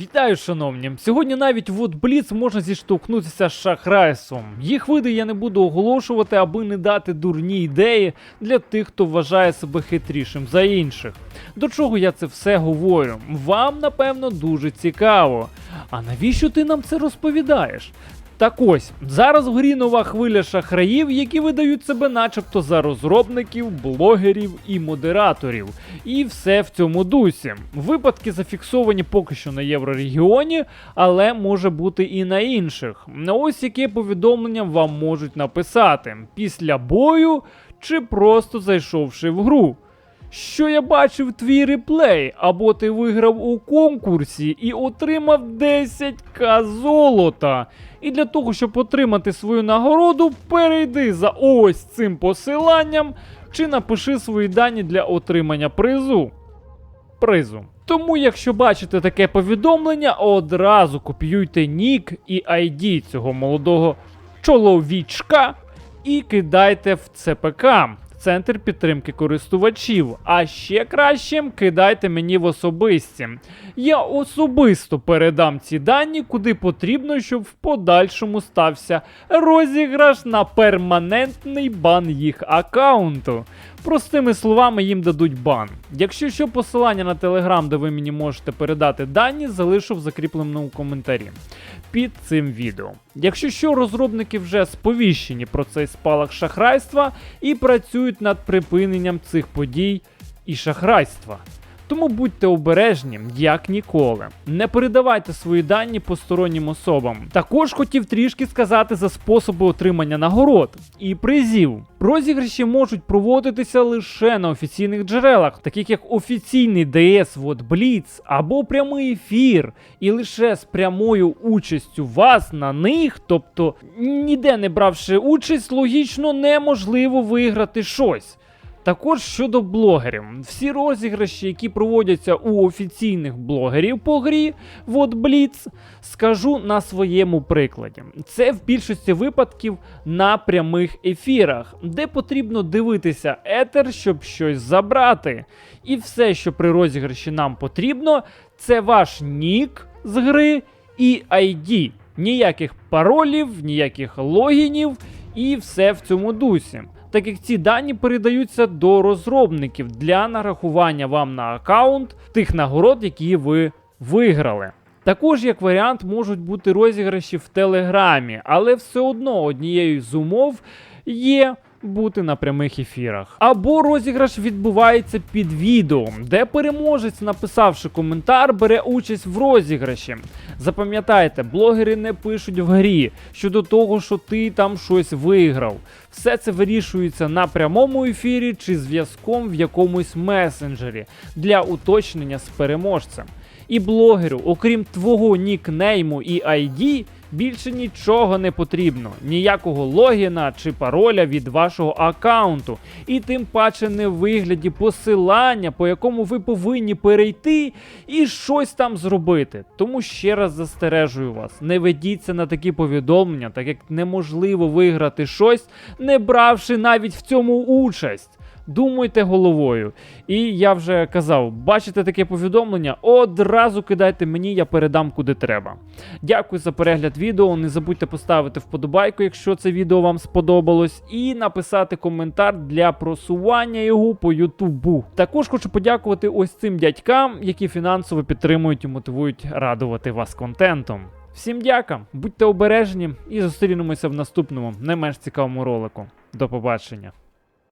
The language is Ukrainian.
Вітаю, шановні! Сьогодні навіть в Бліц можна зіштовхнутися з шахрайством. Їх види я не буду оголошувати, аби не дати дурні ідеї для тих, хто вважає себе хитрішим за інших. До чого я це все говорю? Вам, напевно, дуже цікаво. А навіщо ти нам це розповідаєш? Так ось, зараз в грі нова хвиля шахраїв, які видають себе начебто за розробників, блогерів і модераторів. І все в цьому дусі. Випадки зафіксовані поки що на Єврорегіоні, але може бути і на інших. Ось яке повідомлення вам можуть написати після бою чи просто зайшовши в гру. Що я бачив твій реплей, або ти виграв у конкурсі і отримав 10к золота. І для того, щоб отримати свою нагороду, перейди за ось цим посиланням чи напиши свої дані для отримання призу. Призу. Тому, якщо бачите таке повідомлення, одразу копіюйте нік і ID цього молодого чоловічка і кидайте в ЦПК. Центр підтримки користувачів. А ще краще кидайте мені в особисті. Я особисто передам ці дані, куди потрібно, щоб в подальшому стався розіграш на перманентний бан їх аккаунту. Простими словами, їм дадуть бан. Якщо що, посилання на телеграм, де ви мені можете передати дані, залишу в закріпленому коментарі під цим відео. Якщо що, розробники вже сповіщені про цей спалах шахрайства і працюють над припиненням цих подій і шахрайства. Тому будьте обережні, як ніколи. Не передавайте свої дані постороннім особам. Також хотів трішки сказати за способи отримання нагород і призів. Розіграші можуть проводитися лише на офіційних джерелах, таких як офіційний ДС Вот Бліц або прямий ефір, і лише з прямою участю вас на них, тобто ніде не бравши участь, логічно неможливо виграти щось. Також щодо блогерів, всі розіграші, які проводяться у офіційних блогерів по грі, вот Blitz, скажу на своєму прикладі. Це в більшості випадків на прямих ефірах, де потрібно дивитися етер, щоб щось забрати. І все, що при розіграші нам потрібно, це ваш нік з гри і ID. Ніяких паролів, ніяких логінів і все в цьому дусі так як ці дані передаються до розробників для нарахування вам на аккаунт тих нагород, які ви виграли. Також, як варіант, можуть бути розіграші в Телеграмі, але все одно однією з умов є. Бути на прямих ефірах. Або розіграш відбувається під відео, де переможець, написавши коментар, бере участь в розіграші. Запам'ятайте, блогери не пишуть в грі щодо того, що ти там щось виграв. Все це вирішується на прямому ефірі чи зв'язком в якомусь месенджері для уточнення з переможцем. І блогеру, окрім твого нікнейму і ID, більше нічого не потрібно, ніякого логіна чи пароля від вашого аккаунту, і тим паче не в вигляді посилання, по якому ви повинні перейти і щось там зробити. Тому ще раз застережую вас: не ведіться на такі повідомлення, так як неможливо виграти щось, не бравши навіть в цьому участь. Думайте головою. І я вже казав, бачите таке повідомлення, одразу кидайте мені, я передам куди треба. Дякую за перегляд відео. Не забудьте поставити вподобайку, якщо це відео вам сподобалось, і написати коментар для просування його по Ютубу. Також хочу подякувати ось цим дядькам, які фінансово підтримують і мотивують радувати вас контентом. Всім дяка, будьте обережні і зустрінемося в наступному, не менш цікавому ролику. До побачення.